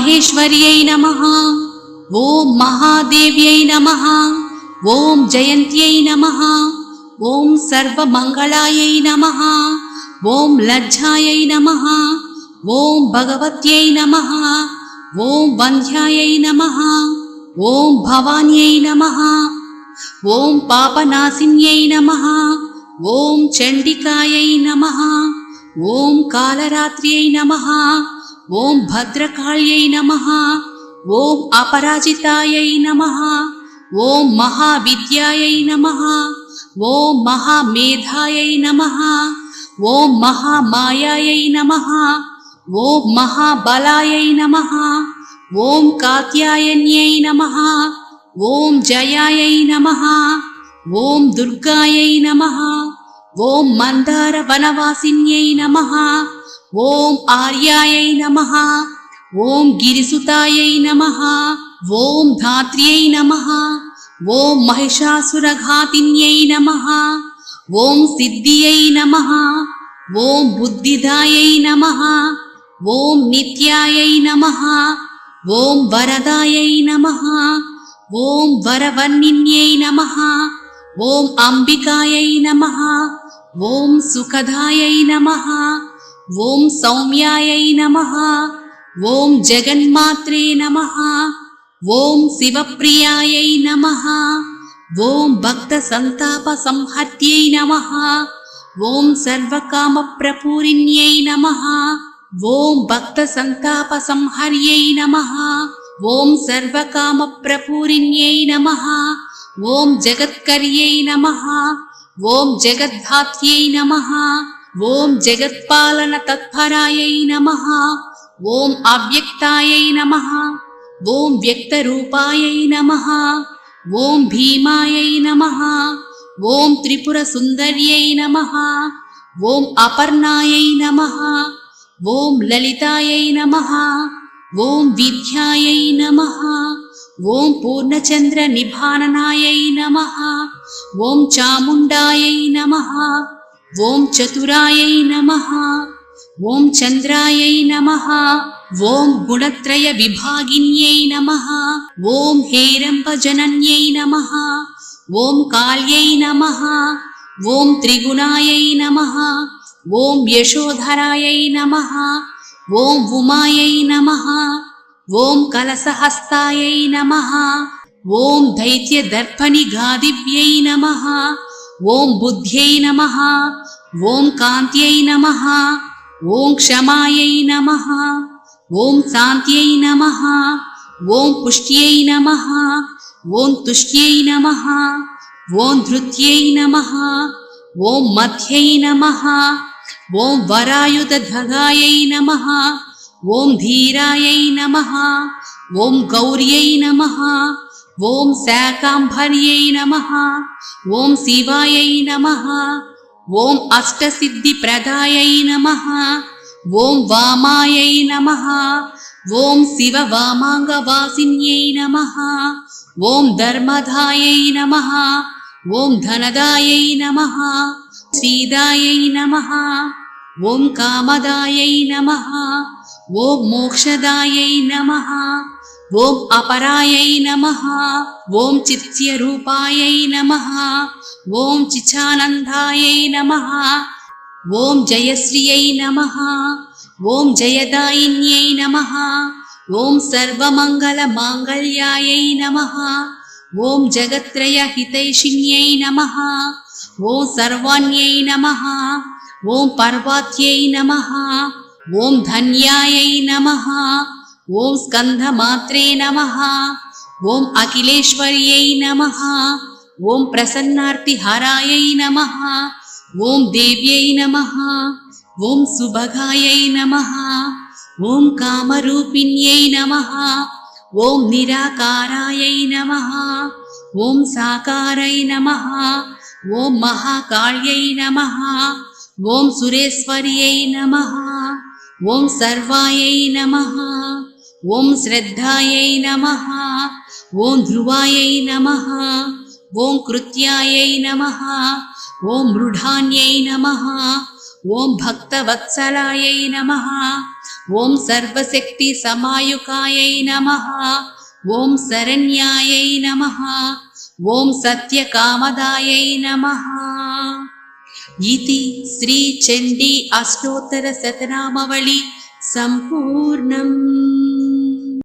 మహేశ్వర్యై నమ ఓం మహాదేవ్యై నమ ఓం జయంత్యై నమ ఓం సర్వమంగళాయై నమ ఓం లజ్జాయై నమ ఓం భగవత్యై నమ ఓం వంధ్యాయై నమ ఓం భవాన్యై నమ ఓం పాపనాశిన్యై నమ ఓం చండికాయై నమ ఓం కాలరాత్ర్యై నమ ॐ भद्रकाल्यै नमः ॐ अपराजितायै नमः ॐ महाविद्यायै नमः ॐ महामेधायै नमः ॐ महामायायै नमः ॐ महाबलायै नमः ॐ कात्यायन्यै नमः ॐ जयायै नमः ॐ दुर्गायै नमः। ఓం మందార వనవాసిన్యై నమ ఓం ఆర్యాయై నమ ఓం గిరిసుతాయై నమ ఓం ధాత్ర్యై నమ ఓం మహిషాసురఘాతిన్యై నమ ఓం సిద్ధియై నమ ఓం బుద్ధిదాయై నమ ఓం నిత్యాయై నమ ఓం వరదాయై నమ ఓం వరవన్నిన్యై నమ ఓం అంబికాయై నమ ఓం సుఖదాయై నమ. ఓం సౌమ్యాయై నమ. ఓం జగన్మాత్రే నమ. ఓం శివప్రియాయై నమ. ఓం భక్త సంతాప సంహత్యై నమ. ఓం సర్వకామ ప్రపూరిణ్యై నమ. ఓం భక్త సంతాప సంహర్యై నమ. ఓం సర్వకామ ప్రపూరిణ్యై నమ. ఓం జగత్కర్యై నమ. ఓం జగద్ధాత్యై నమ. ఓం జగత్పాలన తత్పరాయై నమ. ఓం అవ్యక్తాయై నమ. ఓం వ్యక్తరూపాయై నమ. ఓం భీమాయై నమ. ఓం త్రిపుర సుందర్యై నమ. ఓం అపర్ణాయై నమ. ఓం లలితాయై నమ. ఓం విద్యాయై నమ. ఓం పూర్ణచంద్ర నిభాననాయై నమ. ఓం చాముండాయై నమ. ఓం చతురాయై నమ. ఓం చంద్రాయై నమ. ఓం గుణత్రయ విభాగిన్యై నమ. ఓం హేరంబజనన్యై నమ. ఓం కాళ్యై నమ. ఓం త్రిగుణాయై నమ. ఓం యశోధరాయై నమ. ఓం ఉమాయై నమ. ఓం కలసహస్తాయై నమ ఓం దైత్యదర్పణిగాదివ్యై నమ ఓం బుద్ధ్యై నమ ఓం కాంత్యై నమ ఓం క్షమాయై నమ ఓం శాంత్యై నమ ఓం పుష్ట్యై నమ ఓం తుష్ట్యై నమ ఓం ధృత్యై నమ ఓం మధ్యై నమ ఓం వరాయుధగాయై నమ ఓం ధీరాయై నమ ఓం గౌర్యై నమ ఓం శాకాంభర్యై నమ ఓం శివాయై నమ ఓం అష్టసిద్ధిప్రదాయై నమ ఓం వామాయై నమ ఓం శివ వామాంగవాసిన్యై నమ ఓం ధర్మదాయై నమ ఓం ధనదాయై నమ శ్రీదాయై నమ ఓం కామదాయై నమ ఓం మోక్షదాయై నమ. ఓం అపరాయై నమ. ఓం చిత్యరూపాయై నమ. ఓం చిచానందాయై నమ. ఓం జయశ్రియై నమ. ఓం జయదాయిన్యై నమ. ఓం సర్వమంగళ మాంగళ్యాయై నమ. ఓం జగత్రయ హితైషిణ్యై నమ. ఓం సర్వాణ్యై నమ. ఓం పర్వాత్యై నమ. ఓం ధన్యాయై నమ ఓం స్కంధమాత్రే నమ ఓం అఖిలేశ్వర్యై నమ ఓం ప్రసన్నార్తిహారాయై నమ ఓం దేవ్యై నమ ఓం సుభగాయై నమ ఓం కామరూపిణ్యై నమ ఓం నిరాకారాయై నమ ఓం సాకారై నమ ఓం మహాకాళ్యై నమ ఓం సురేశ్వర్యై నమ ఓం సర్వాయై నమ. ఓం శ్రద్ధాయై నమ. ఓం ధ్రువాయై నమ. ఓం కృత్యాయై నమ. ఓం మృఢాన్యై నమ. ఓం భక్తవత్సలాయై నమ. ఓం సర్వశక్తి సమాయుకాయై నమ. ఓం శరణ్యాయై నమ. ఓం సత్యకామదాయై నమ. इति श्रीचण्डी अष्टोत्तरशतनामवळि सम्पूर्णम्